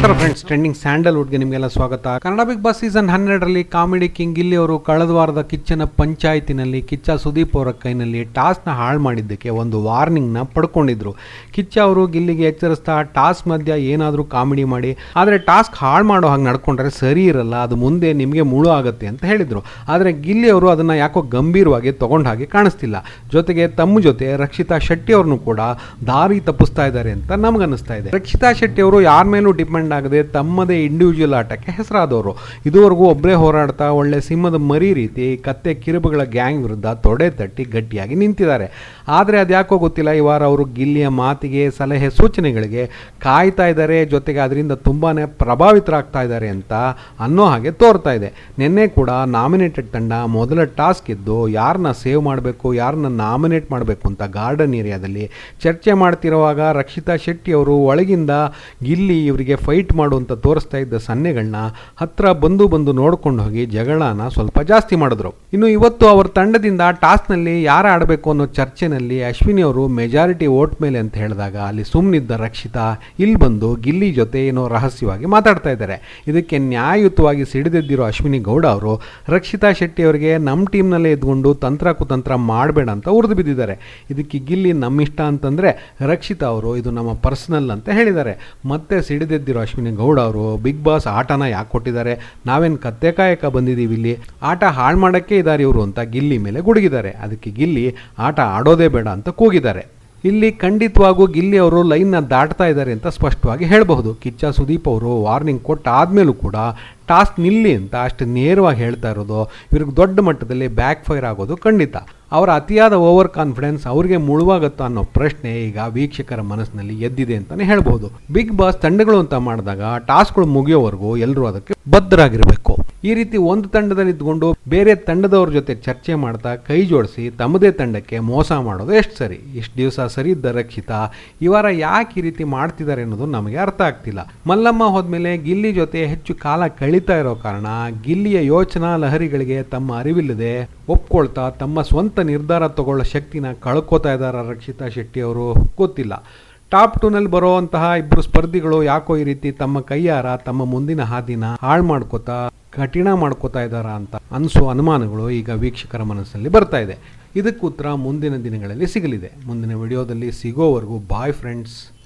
ನಮಸ್ಕಾರ friends trending ಸ್ಯಾಂಡಲ್ವುಡ್ಗೆ ನಿಮಗೆಲ್ಲ ಸ್ವಾಗತ. ಕನ್ನಡ ಬಿಗ್ ಬಾಸ್ ಸೀಸನ್ ಹನ್ನೆರಡರಲ್ಲಿ ಕಾಮಿಡಿ ಕಿಂಗ್ ಗಿಲ್ಲಿ ಅವರು ಕಳೆದ ವಾರದ ಕಿಚ್ಚನ ಪಂಚಾಯತಿನಲ್ಲಿ ಕಿಚ್ಚ ಸುದೀಪ್ ಅವರ ಕೈನಲ್ಲಿ ಟಾಸ್ಕ್ನ ಹಾಳು ಮಾಡಿದ್ದಕ್ಕೆ ಒಂದು ವಾರ್ನಿಂಗ್ನ ಪಡ್ಕೊಂಡಿದ್ರು. ಕಿಚ್ಚ ಅವರು ಗಿಲ್ಲಿಗೆ ಎಚ್ಚರಿಸ್ತಾ ಟಾಸ್ಕ್ ಮಧ್ಯ ಏನಾದರೂ ಕಾಮಿಡಿ ಮಾಡಿ, ಆದರೆ ಟಾಸ್ಕ್ ಹಾಳು ಮಾಡೋ ಹಾಗೆ ನಡ್ಕೊಂಡ್ರೆ ಸರಿ ಇರಲ್ಲ, ಅದು ಮುಂದೆ ನಿಮಗೆ ಮುಳು ಆಗುತ್ತೆ ಅಂತ ಹೇಳಿದರು. ಆದರೆ ಗಿಲ್ಲಿ ಅವರು ಅದನ್ನು ಯಾಕೋ ಗಂಭೀರವಾಗಿ ತಗೊಂಡ ಹಾಗೆ ಕಾಣಿಸ್ತಿಲ್ಲ. ಜೊತೆಗೆ ತಮ್ಮ ಜೊತೆ ರಕ್ಷಿತಾ ಶೆಟ್ಟಿ ಅವ್ರನ್ನು ಕೂಡ ದಾರಿ ತಪ್ಪಿಸ್ತಾ ಇದ್ದಾರೆ ಅಂತ ನಮಗನ್ನಿಸ್ತಾ ಇದೆ. ರಕ್ಷಿತಾ ಶೆಟ್ಟಿ ಅವರು ಯಾರ ಮೇಲೂ ಡಿಪೆಂಡ್ ಆಗದೆ ತಮ್ಮದೇ ಇಂಡಿವಿಜುವಲ್ ಆಟಕ್ಕೆ ಹೆಸರಾದವರು. ಇದುವರೆಗೂ ಒಬ್ಬರೇ ಹೋರಾಡ್ತಾ ಒಳ್ಳೆ ಸಿಂಹದ ಮರಿ ರೀತಿ ಕತ್ತೆ ಕಿರುಬುಗಳ ಗ್ಯಾಂಗ್ ವಿರುದ್ಧ ತೊಡೆ ತಟ್ಟಿ ಗಟ್ಟಿಯಾಗಿ ನಿಂತಿದ್ದಾರೆ. ಆದರೆ ಅದ್ಯಾಕೋ ಗೊತ್ತಿಲ್ಲ, ಈ ವಾರ ಅವರು ಗಿಲ್ಲಿಯ ಮಾತಿಗೆ, ಸಲಹೆ ಸೂಚನೆಗಳಿಗೆ ಕಾಯ್ತಾ ಇದ್ದಾರೆ. ಜೊತೆಗೆ ಅದರಿಂದ ತುಂಬಾ ಪ್ರಭಾವಿತರಾಗ್ತಾ ಇದ್ದಾರೆ ಅಂತ ಅನ್ನೋ ಹಾಗೆ ತೋರ್ತಾ ಇದೆ. ನಿನ್ನೆ ಕೂಡ ನಾಮಿನೇಟೆಡ್ ತಂಡ ಮೊದಲ ಟಾಸ್ಕ್ ಇದ್ದು ಯಾರನ್ನ ಸೇವ್ ಮಾಡಬೇಕು ಯಾರನ್ನ ನಾಮಿನೇಟ್ ಮಾಡಬೇಕು ಅಂತ ಗಾರ್ಡನ್ ಏರಿಯಾದಲ್ಲಿ ಚರ್ಚೆ ಮಾಡ್ತಿರುವಾಗ ರಕ್ಷಿತಾ ಶೆಟ್ಟಿ ಅವರು ಒಳಗಿಂದ ಗಿಲ್ಲಿ ಇವರಿಗೆ ಫೈಟ್ ಮಾಡುವಂತ ತೋರಿಸ್ತಾ ಇದ್ದ ಸನ್ನೆಗಳನ್ನ ಹತ್ರ ಬಂದು ಬಂದು ನೋಡ್ಕೊಂಡು ಹೋಗಿ ಜಗಳನ ಸ್ವಲ್ಪ ಜಾಸ್ತಿ ಮಾಡಿದ್ರು. ಇನ್ನು ಇವತ್ತು ಅವರ ತಂಡದಿಂದ ಟಾಸ್ಕ್ನಲ್ಲಿ ಯಾರು ಆಡಬೇಕು ಅನ್ನೋ ಚರ್ಚೆನಲ್ಲಿ ಅಶ್ವಿನಿ ಅವರು ಮೆಜಾರಿಟಿ ವೋಟ್ ಮೇಲೆ ಅಂತ ಹೇಳಿದಾಗ ಅಲ್ಲಿ ಸುಮ್ಮನಿದ್ದ ರಕ್ಷಿತಾ ಇಲ್ಲಿ ಬಂದು ಗಿಲ್ಲಿ ಜೊತೆ ಏನೋ ರಹಸ್ಯವಾಗಿ ಮಾತಾಡ್ತಾ ಇದ್ದಾರೆ. ಇದಕ್ಕೆ ನ್ಯಾಯಯುತವಾಗಿ ಸಿಡಿದೆದ್ದಿರೋ ಅಶ್ವಿನಿ ಗೌಡ ಅವರು, ರಕ್ಷಿತಾ ಶೆಟ್ಟಿ ಅವರಿಗೆ ನಮ್ಮ ಟೀಮ್ನಲ್ಲೇ ಇದ್ಕೊಂಡು ತಂತ್ರ ಕುತಂತ್ರ ಮಾಡಬೇಡ ಅಂತ ಉರಿದು ಬಿದ್ದಿದ್ದಾರೆ. ಇದಕ್ಕೆ ಗಿಲ್ಲಿ ನಮ್ಮಿಷ್ಟ ಅಂತಂದರೆ ರಕ್ಷಿತಾ ಅವರು ಇದು ನಮ್ಮ ಪರ್ಸನಲ್ ಅಂತ ಹೇಳಿದ್ದಾರೆ. ಮತ್ತೆ ಸಿಡಿದೆದ್ದಿರೋ ಅಶ್ವಿನಿ ಗೌಡ ಅವರು ಬಿಗ್ ಬಾಸ್ ಆಟನ ಯಾಕೆ ಕೊಟ್ಟಿದ್ದಾರೆ? ನಾವೇನು ಕತ್ತೆ ಕಾಯಕ ಬಂದಿದ್ದೀವಿ ಇಲ್ಲಿ? ಆಟ ಹಾಳು ಮಾಡೋಕ್ಕೆ ಇದ್ದಾರೆ ಇವರು ಅಂತ ಗಿಲ್ಲಿ ಮೇಲೆ ಗುಡುಗಿದ್ದಾರೆ. ಅದಕ್ಕೆ ಗಿಲ್ಲಿ ಆಟ ಆಡೋದೇ ಬೇಡ ಅಂತ ಕೂಗಿದ್ದಾರೆ. ಇಲ್ಲಿ ಖಂಡಿತವಾಗೂ ಗಿಲ್ಲಿ ಅವರು ಲೈನ್ನ ದಾಟ್ತಾ ಇದ್ದಾರೆ ಅಂತ ಸ್ಪಷ್ಟವಾಗಿ ಹೇಳಬಹುದು. ಕಿಚ್ಚ ಸುದೀಪ್ ಅವರು ವಾರ್ನಿಂಗ್ ಕೊಟ್ಟ ಆದಮೇಲೂ ಕೂಡ ಟಾಸ್ಕ್ ನಿಲ್ಲಿ ಅಂತ ಅಷ್ಟು ನೇರವಾಗಿ ಹೇಳ್ತಾ ಇರೋದು ಇವ್ರಿಗೆ ದೊಡ್ಡ ಮಟ್ಟದಲ್ಲಿ ಬ್ಯಾಕ್ ಫೈರ್ ಆಗೋದು ಖಂಡಿತ. ಅವರ ಅತಿಯಾದ ಓವರ್ ಕಾನ್ಫಿಡೆನ್ಸ್ ಅವ್ರಿಗೆ ಮುಳುವಾಗುತ್ತಾ ಅನ್ನೋ ಪ್ರಶ್ನೆ ಈಗ ವೀಕ್ಷಕರ ಮನಸ್ಸಿನಲ್ಲಿ ಎದ್ದಿದೆ ಅಂತಲೇ ಹೇಳ್ಬೋದು ಬಿಗ್ ಬಾಸ್ ತಂಡಗಳು ಅಂತ ಮಾಡಿದಾಗ ಟಾಸ್ಕ್ಗಳು ಮುಗಿಯೋವರೆಗೂ ಎಲ್ಲರೂ ಅದಕ್ಕೆ ಬದ್ಧರಾಗಿರಬೇಕು. ಈ ರೀತಿ ಒಂದು ತಂಡದಲ್ಲಿ ಇದ್ಕೊಂಡು ಬೇರೆ ತಂಡದವ್ರ ಜೊತೆ ಚರ್ಚೆ ಮಾಡ್ತಾ ಕೈ ಜೋಡಿಸಿ ತಮ್ಮದೇ ತಂಡಕ್ಕೆ ಮೋಸ ಮಾಡೋದು ಎಷ್ಟು ಸರಿ? ಇಷ್ಟು ದಿವಸ ಸರಿ ಇದ್ದ ರಕ್ಷಿತ? ಇವರ ವಾರ ಯಾಕೆ ಈ ರೀತಿ ಮಾಡ್ತಿದ್ದಾರೆ ಅನ್ನೋದು ನಮಗೆ ಅರ್ಥ ಆಗ್ತಿಲ್ಲ. ಮಲ್ಲಮ್ಮ ಹೋದ್ಮೇಲೆ ಗಿಲ್ಲಿ ಜೊತೆ ಹೆಚ್ಚು ಕಾಲ ಕಳೀತಾ ಇರೋ ಕಾರಣ ಗಿಲ್ಲಿಯ ಯೋಚನಾ ಲಹರಿಗಳಿಗೆ ತಮ್ಮ ಅರಿವಿಲ್ಲದೆ ಒಪ್ಕೊಳ್ತಾ ತಮ್ಮ ಸ್ವಂತ ನಿರ್ಧಾರ ತಗೊಳ್ಳೋ ಶಕ್ತಿನ ಕಳ್ಕೊತಾ ಇದ್ದಾರ ರಕ್ಷಿತಾ ಶೆಟ್ಟಿ ಅವರು. ಗೊತ್ತಿಲ್ಲ. ಟಾಪ್ ಟೂನಲ್ಲಿ ಬರುವಂತಹ ಇಬ್ಬರು ಸ್ಪರ್ಧಿಗಳು ಯಾಕೋ ಈ ರೀತಿ ತಮ್ಮ ಕೈಯಾರ ತಮ್ಮ ಮುಂದಿನ ಹಾದಿನ ಹಾಳು ಮಾಡ್ಕೋತಾ ಕಠಿಣ ಮಾಡ್ಕೋತಾ ಇದ್ದಾರ ಅಂತ ಅನಿಸೋ ಅನುಮಾನಗಳು ಈಗ ವೀಕ್ಷಕರ ಮನಸ್ಸಲ್ಲಿ ಬರ್ತಾ ಇದೆ. ಇದಕ್ಕೆ ಉತ್ತರ ಮುಂದಿನ ದಿನಗಳಲ್ಲಿ ಸಿಗಲಿದೆ. ಮುಂದಿನ ವಿಡಿಯೋದಲ್ಲಿ ಸಿಗೋವರೆಗೂ ಬಾಯ್ ಫ್ರೆಂಡ್ಸ್.